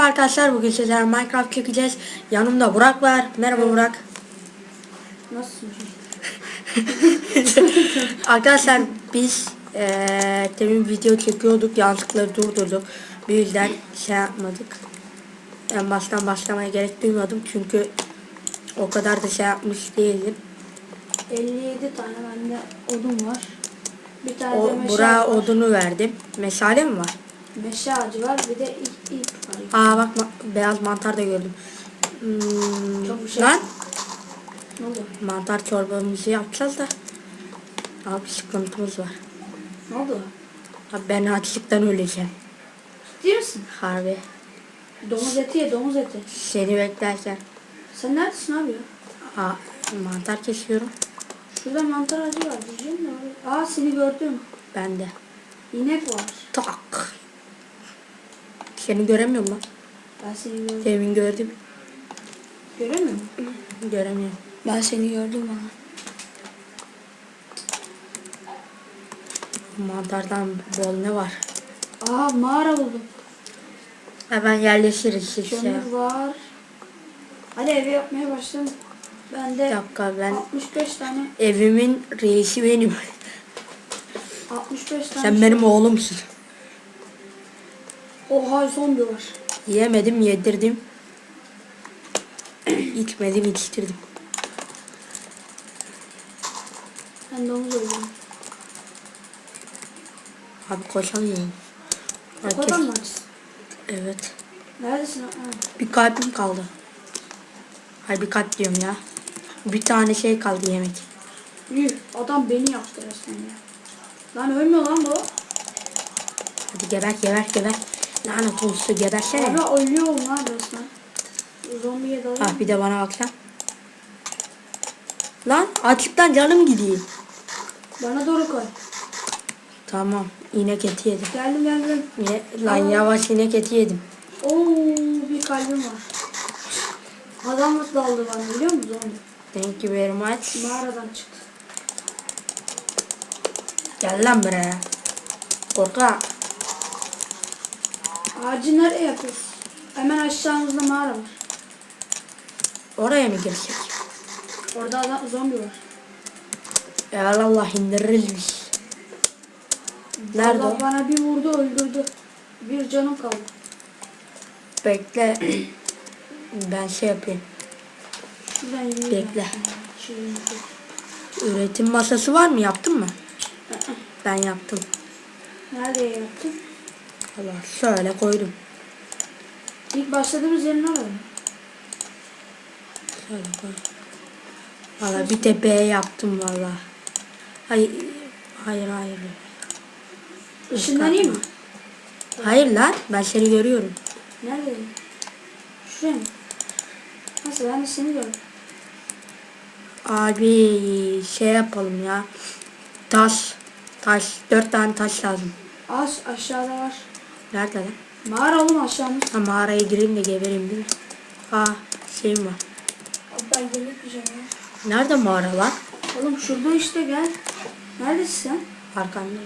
Merhaba arkadaşlar bugün sizlerle Minecraft çekeceğiz. Yanımda Burak var. Merhaba Burak. Nasılsın? arkadaşlar biz eee demin video çekiyorduk. Yanlışlıkla durdurduk. Bir yüzden şey yapmadık. En baştan başlamaya gerek duymadım. Çünkü o kadar da şey yapmış değilim. 57 tane bende odun var. Bir tane de O, Burak'a odunu verdim. Meşale mi var? Meşe ağacı var bir de ip, ip var. Aa bak ma- beyaz mantar da gördüm. Hmm, Çok bir şey- lan Ne oldu? mantar çorbamızı yapacağız da. Abi sıkıntımız var. Ne oldu? Abi ben açlıktan öleceğim. Ciddi misin? Harbi. Domuz eti ye domuz eti. Seni beklerken. Sen neredesin abi ya? Aa, mantar kesiyorum. Şurada mantar ağacı var diyeceğim abi. Aa seni gördüm. Ben de. İnek var. Tak. Seni göremiyorum lan. Ben seni gördüm. Demin gördüm. Göremiyor musun? Göremiyorum. Ben seni gördüm bana. Mantardan bol ne var? Aa mağara buldum. Hemen yerleşiriz işte. Kömür var. Hadi evi yapmaya başlayalım. Bir Bende dakika ben 65 tane evimin reisi benim. 65 tane Sen şey- benim oğlumsun. Oha zombi var. Yemedim yedirdim. İçmedim içtirdim. Ben domuz öldüm. Abi koşamıyorum. Herkes- kadar mı? Evet. Neredesin? Ha. Bir kalbim kaldı. Hayır bir kalp diyorum ya. Bir tane şey kaldı yemek. Yuh adam beni yaptı resmen ya. Lan ölmüyor lan bu. Hadi geber geber geber. Lanet olsun gebersene. Abi ölüyor lan resmen. Zombiye dalayım. Ah bir de bana bak sen. Lan açlıktan canım gidiyor. Bana doğru koy. Tamam inek eti yedim. Geldim geldim. Ye, lan yavaş inek eti yedim. Oo bir kalbim var. Adam nasıl daldı bana biliyor musun zombi? Thank you very much. Mağaradan çıktı. Gel lan buraya. Korkak. Ağacı nereye yapıyoruz? Hemen aşağımızda mağara var. Oraya mı girsek? Orada adam, zombi var. Evelallah indiririz biz. Nerede Allah o? bana bir vurdu öldürdü. Bir canım kaldı. Bekle. ben şey yapayım. Şuradan yürüyeyim. Bekle. Üretim masası var mı? Yaptın mı? Ben yaptım. Nerede yaptın? Allah şöyle koydum. İlk başladığımız yerin orada mı? Şöyle koy. Valla bir tepeye yaptım valla. Hayır, hayır, hayır. Işınlanayım mı? Hayır lan, ben seni görüyorum. Nerede? Şuraya mı? Nasıl ben de seni gördüm. Abi şey yapalım ya. Taş, taş, dört tane taş lazım. Aş aşağıda var. Nerede lan? Mağara oğlum aşağımız. Ha mağaraya gireyim de gebereyim değil mi? Ha şeyim var. Abi ben ya. Nerede mağara lan? Oğlum şurada işte gel. Neredesin sen? Arkanda.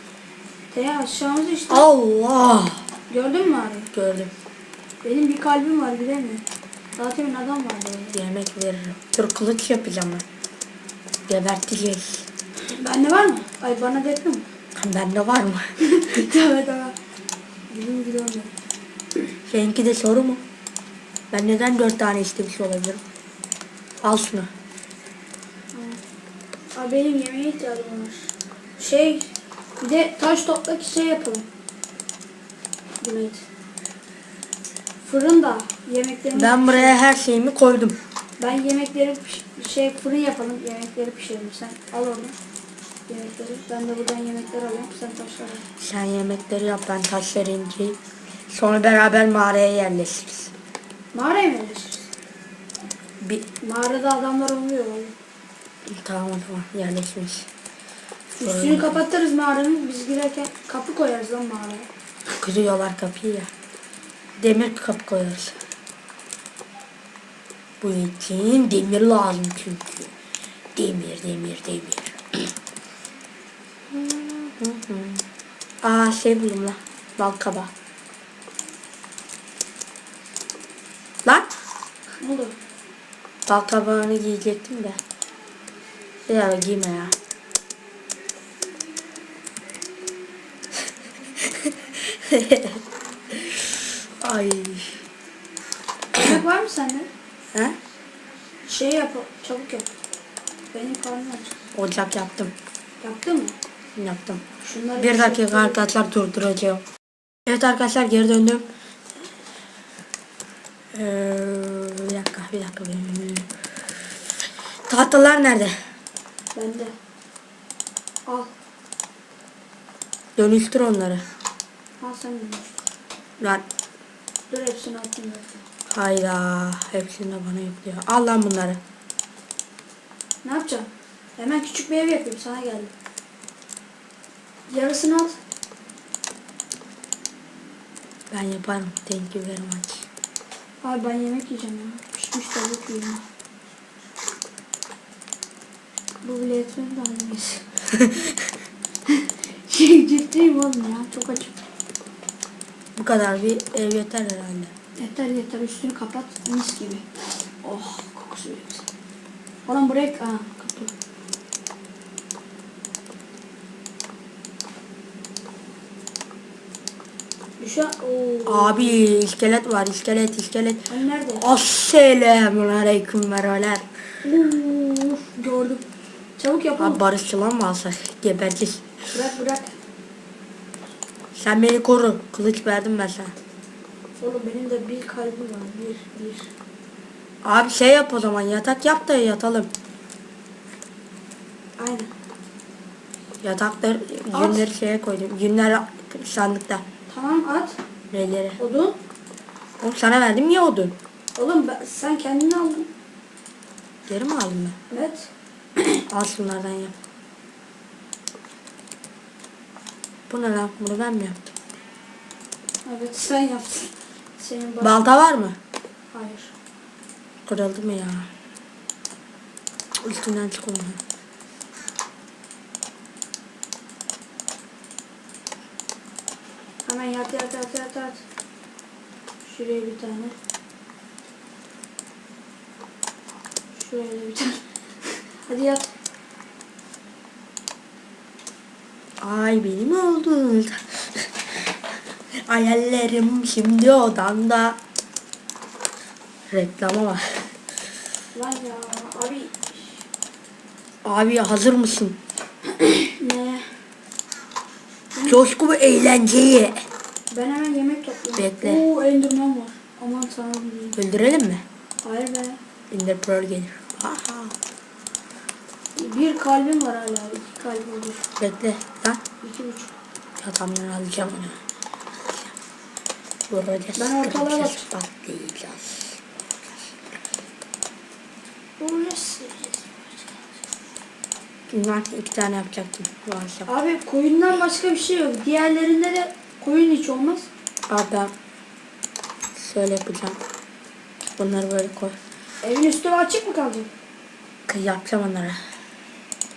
Te aşağımızda işte. Allah! Gördün mü mağarayı? Gördüm. Benim bir kalbim var bilemiyorum. Zaten adam vardı orada. Yemek veririm. Dur kılıç yapacağım ben. Geberteceğiz. Bende var mı? Ay bana detme mi? Bende var mı? evet evet. Bizim gibi. Seninki de soru mu? Ben neden dört tane istemiş olabilirim? Al şunu. Abi benim yemeğe ihtiyacım var. Şey, bir de taş topla ki şey yapalım. Güneyt. Fırında yemeklerimizi Ben buraya her şeyimi koydum. Ben yemekleri şey fırın yapalım. Yemekleri pişirelim. Sen al onu. Yemekleri. Ben de buradan yemekler alayım. Sen taşlar al. Sen yemekleri yap ben taşları inceleyeyim. Sonra beraber mağaraya yerleşiriz. Mağaraya mı yerleşiriz? Bir... Mağarada adamlar vallahi. Tamam tamam yerleşmiş. Üstünü kapatırız mağaranın. Biz girerken kapı koyarız lan mağaraya. Kırıyorlar kapıyı ya. Demir kapı koyarız. Bu için demir lazım çünkü. Demir, demir, demir. Aa şey buldum lan. Bal kabağı. Ne oldu? Bal kabağını giyecektim de. Ya giyme ya. Ay. Yemek var mı sende? He? Şey yap, çabuk yap. Benim karnım aç. Ocak yaptım. Yaptın mı? Yaptım. Şunları Bir dakika arkadaşlar durduracağım. Evet arkadaşlar geri döndüm. Ee, bir dakika bir dakika. Tahtalar nerede? Bende. Al. Dönüştür onları. Al sen bunu. Lan Dur hepsini ben. hayda hepsini de bana yüklüyor. Al lan bunları. Ne yapacağım? Hemen küçük bir ev yapayım. Sana geldim. Yarısını al. Ben yaparım. Thank you very much. Abi ben yemek yiyeceğim ya. Pişmiş tavuk yiyeyim. Bu bile yetmedi de anneyiz. şey ciddiyim oğlum ya. Çok açım. Bu kadar bir ev yeter herhalde. Yeter yeter üstünü kapat mis gibi. Oh kokusu güzel. Oğlum buraya aa ooo. Abi iskelet var iskelet iskelet. Hani nerede? Aleyküm merhabalar. Gördüm. Çabuk yapalım. Abi barışçılan mı alsak? Geberciz. Bırak bırak. Sen beni koru. Kılıç verdim ben sana. Oğlum benim de bir kalbim var. Bir bir. Abi şey yap o zaman yatak yap da yatalım. Aynen. Yatakları, Al. günleri şeye koydum. Günler sandıkta. Tamam at. Neleri? Odun. Oğlum sana verdim ya odun. Oğlum ben, sen kendini aldın. Geri mi aldım Evet. ben? Al şunlardan yap. Bu ne lan? Bunu ben mi yaptım? Evet sen yaptın. Senin baş... Balta var mı? Hayır. Kırıldı mı ya? Üstünden çık onu. Hemen yat yat yat yat yat. Şuraya bir tane. Şuraya da bir tane. Hadi yat. Ay benim oldu. Hayallerim şimdi odamda. Reklama var. Lan ya abi. Abi hazır mısın? Ne? Coşku ve eğlenceyi. Ben hemen yemek topluyorum. Bekle. Oo enderman var. Aman tanrım. Öldürelim mi? Hayır be. Ender Pearl gelir. Aha. Bir kalbim var hala. İki kalbim olur. Bekle. Lan. İki buçuk. Yatamdan alacağım onu. Vuracağız. Ben kıracağız, bak- patlayacağız. Orası. Bunlar iki tane yapacaktım. Varsa. Abi koyundan başka bir şey yok. Diğerlerinde de koyun hiç olmaz. Abi ben şöyle yapacağım. Bunları böyle koy. Evin üstü açık mı kalacak? Kız yapacağım onlara.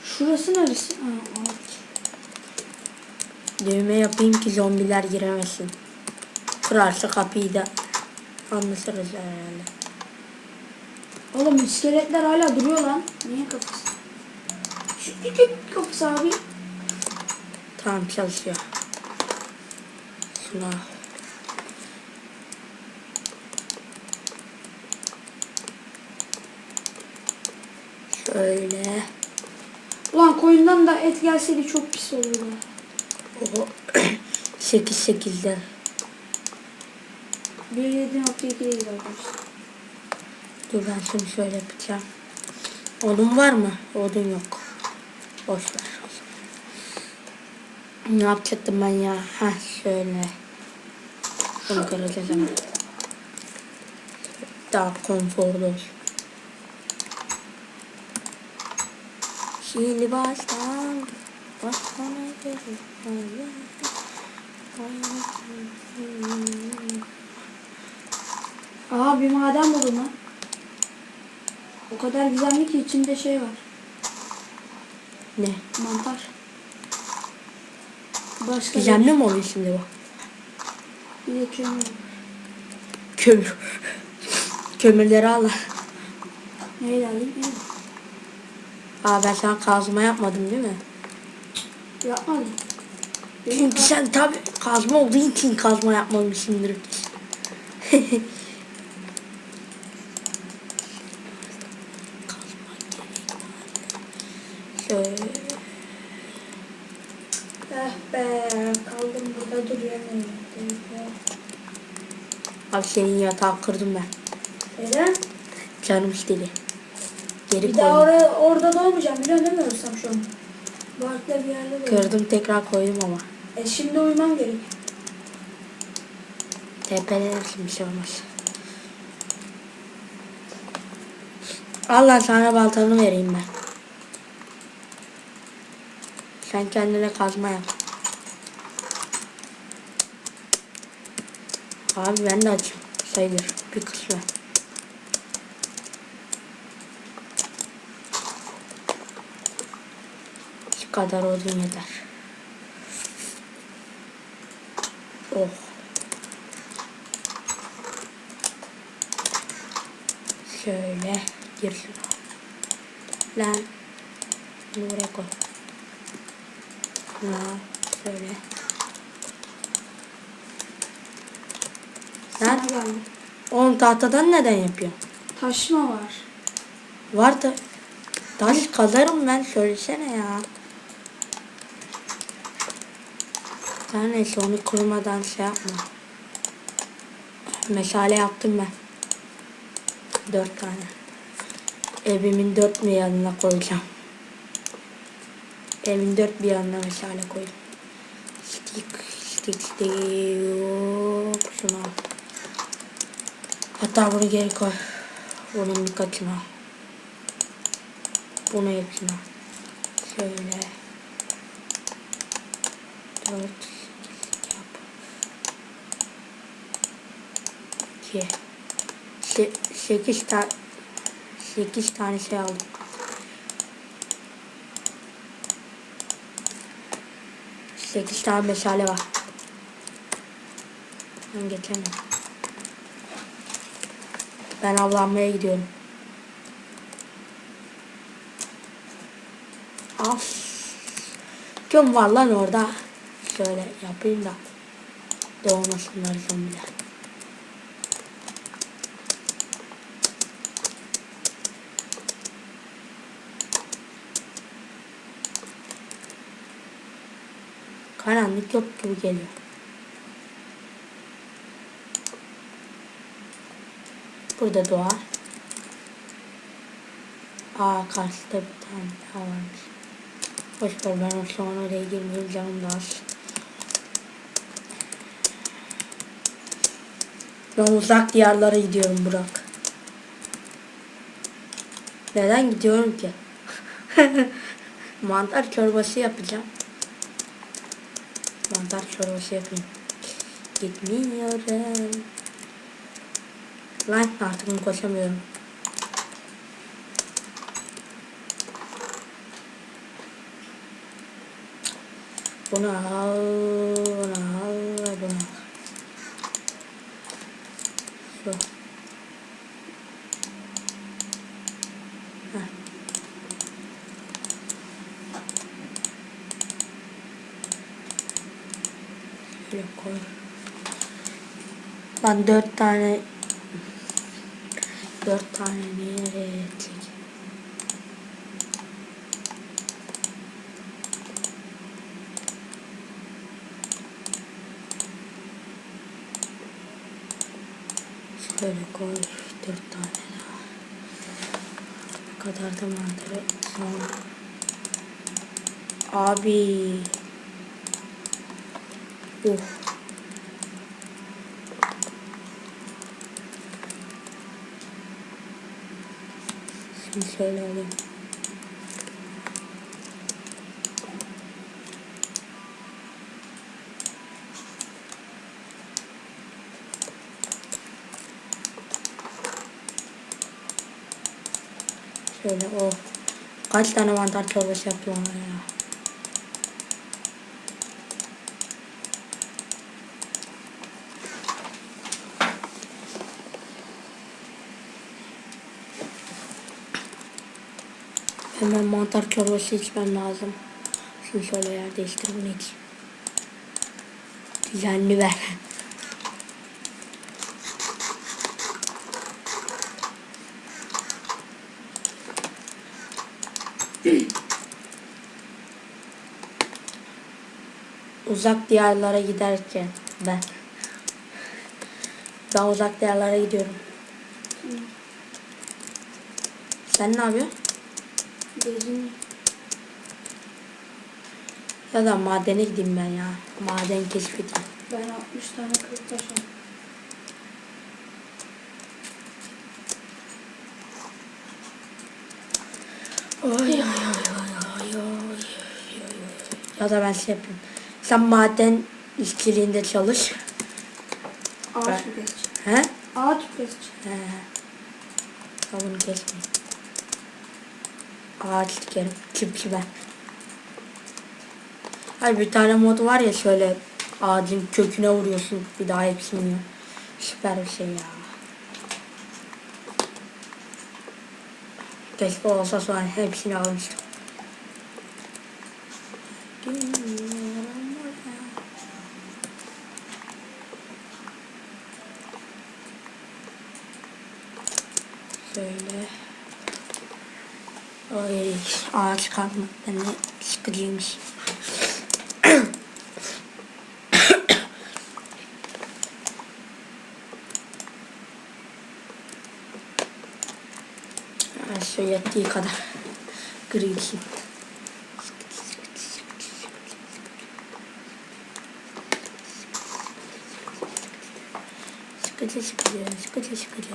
Şurası neresi? Ha. Düğme yapayım ki zombiler giremesin. Kırarsa kapıyı da anlaşırız herhalde. Oğlum iskeletler hala duruyor lan. Niye kapısı? Küçük kapısı abi. Tamam çalışıyor. Şuna. Şöyle. Ulan koyundan da et gelseydi çok pis olurdu. Oho. 8 8'den. 1.7.2'ye gidiyor arkadaşlar. Dur ben şimdi şöyle yapacağım. Odun var mı? Odun yok. Boş ver. Ne yapacaktım ben ya? Ha şöyle. Bunu kıracağız hemen. Daha konforlu. Şimdi baştan baştan Aa bir maden buldum lan. O kadar gizemli ki içinde şey var. Ne? Mantar. Başka Gizemli mi oluyor şimdi bu? de kömür. Kömür. kömürleri al. Neyle alayım? Aa ben sana kazma yapmadım değil mi? Yapmadım. Çünkü sen tabi kazma olduğu için kazma yapmamışsındır. Kazma gerek var. Şöyle. Eh be kaldım burada duruyorum. Abi senin yatağı kırdım ben. Neden? Canım istedi. Geri Bir daha koydum. oraya, orada da olmayacağım biliyorsun değil mi ölsem şu an? Barkla bir yerde de Kırdım tekrar koydum ama. E şimdi uyumam gerek. Tepelenirsin bir şey olmaz. Al lan sana baltanı vereyim ben. Sen kendine kazma yap. Abi ben de açım. Sayılır bir kısmı. Şu kadar odun yeter. Oh. Şöyle girsin. Lan. Bunu buraya koy. Ha, şöyle. Geldi. oğlum tahtadan neden yapıyor? Taşma var. Var da taş kazarım ben söylesene ya. Her neyse onu kurmadan şey yapma. Meşale yaptım ben. Dört tane. Evimin dört bir yanına koyacağım. Evin dört bir yanına meşale koydum. Stick, stick, stick. Al. Hatta bunu geri koy. Bunun al. Bunu hepsini al. Şöyle. Dört. Yap. İki. Se sekiz tane. Sekiz tane şey aldım. Sekiz tane meşale var. Ben geçemem. Ben avlanmaya gidiyorum. Af. Kim var lan orada? Şöyle yapayım da. Doğmasınlar zombiler. Karanlık yok gibi geliyor. Burada doğar. Aa karşıda bir tane daha varmış. Boş ver ben o şu an oraya girmeyeyim canım da az. Ben uzak diyarlara gidiyorum Burak. Neden gidiyorum ki? Mantar çorbası yapacağım. Mantar çorbası yapayım. Gitmiyorum. Lan artık koşamıyorum. Bunu al, bunu al, bunu al. Şu. Heh. Şöyle koy. Lan dört tane dört tane yetecek? Şöyle koy dört tane daha. Ne kadar da mantarı sonra. Abi. Uf. Şimdi şöyle alayım. Şöyle o. Kaç tane mantar çorbası yaptım ona ya. Hemen mantar çorbası içmem lazım. Şimdi şöyle yer değiştir bunu iç. Düzenli ver. uzak diyarlara giderken ben ben uzak diyarlara gidiyorum. Sen ne yapıyorsun? Gezin. Ya da madene gideyim ben ya. Maden keşfedeyim. Ben 60 tane kırık taş aldım. Ay ay ay ay ay ay. Ya da ben şey yapayım. Sen maden işçiliğinde çalış. Ağaç mı keseceğim? He? Ağaç mı keseceğim? He. Tavuğunu kesmeyin. Ağaç dikerim. Çiftçi ben. Hayır bir tane mod var ya şöyle ağacın köküne vuruyorsun bir daha hepsini. Süper bir şey ya. Keşke olsa sonra hepsini almıştım. Şöyle. Ay ağaç kalmaktan ne sıkıcıymış. Ha, Şu yettiği kadar gri için. Sıkıcı sıkıcı sıkıcı sıkıcı.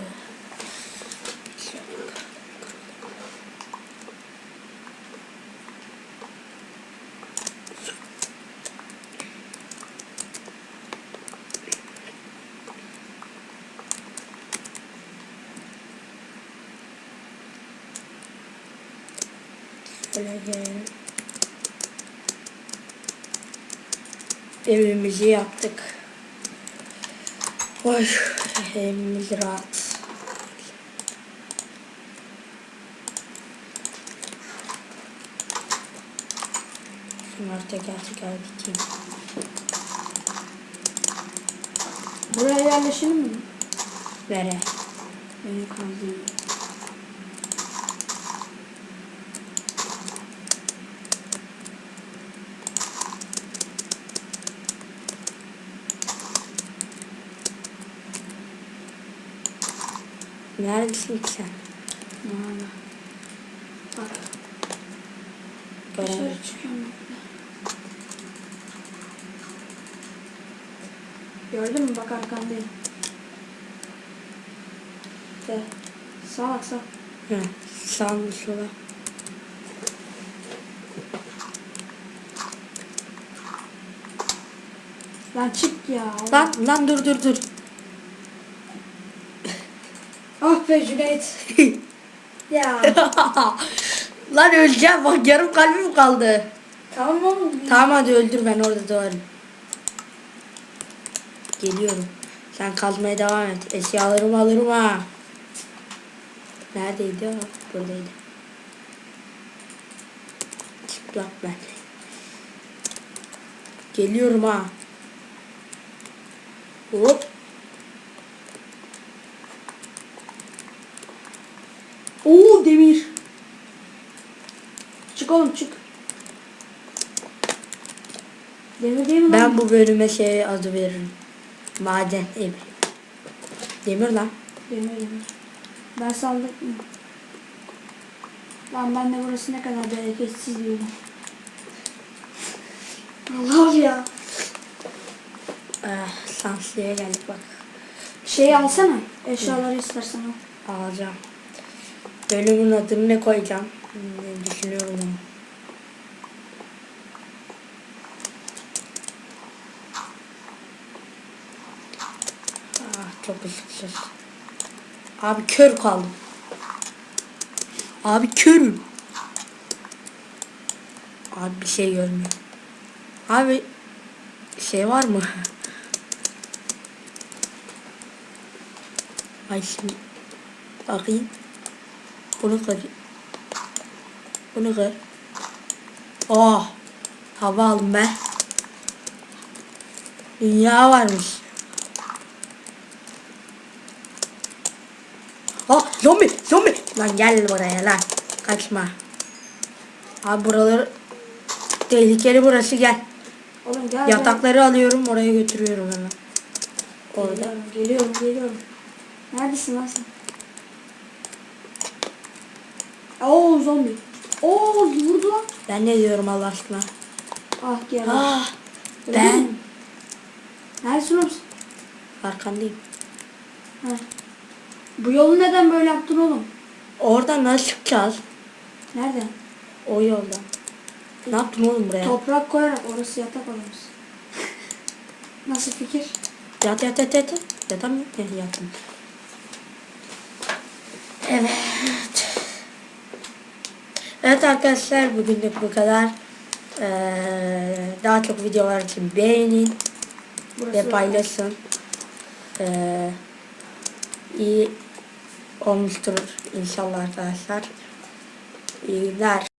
Gelelim. Evimizi yaptık. Oy, evimiz rahat. Şunları teker teker dikeyim. Buraya yerleşelim mi? Vere. Beni kandırıyor. Neredesin ki sen? Valla. Bak dışarı çıkıyorum. Gördün mü? Bak arkandayım. De. Sağ bak sağ. Hı, sağ mı sola? Lan çık ya. Lan lan dur dur dur. Ah be Cüneyt. ya. lan öleceğim bak yarım kalbim kaldı. tamam oğlum. Tamam hadi öldür ben orada doğarım. Geliyorum. Sen kazmaya devam et. Eşyalarımı alırım ha. Neredeydi o? Buradaydı. Çıplak ben. Geliyorum ha. Hop. Oo demir. Çık oğlum çık. Demir değil mi lan? Ben bu bölüme şey adı veririm. Maden evi. Demir lan. Demir demir. Ben saldık mı? Lan ben de burası ne kadar bereketsiz diyordum. Allah ya. Ah, sanslıya geldik bak. Şey alsana. Eşyaları istersen al. Alacağım. Bölümün adını ne koyacağım? Hmm, düşünüyorum onu. Ah çok ışıksız. Abi kör kaldım. Abi körüm. Abi bir şey görmüyorum. Abi şey var mı? Ay şimdi bakayım. Bunu kırayım. Bunu kır. Oh. Hava aldım be. Dünya varmış. Oh zombi zombi. Lan gel buraya lan. Kaçma. Abi buraları tehlikeli burası gel. Oğlum gel. Yatakları alıyorum oraya götürüyorum hemen. gel. Orada. Geliyorum, geliyorum, geliyorum. Neredesin lan sen? Oo zombi. Oo vurdu lan. Ben ne diyorum Allah aşkına? Ah gel. Ah ben? Neredesin oğlum? arkandayım. Heh. Bu yolu neden böyle yaptın oğlum? Oradan nasıl çıkacağız? Nereden? O yoldan. Ne yaptın oğlum buraya? Toprak koyarak orası yatak odamız. Nasıl fikir? Yat yat yat yat. Yatamıyorum. Heh, yattım. Evet. Evet arkadaşlar bugünlük bu kadar. Ee, daha çok videolar için beğenin Burası ve paylaşın. Ee, iyi olmuştur inşallah arkadaşlar. İyi günler.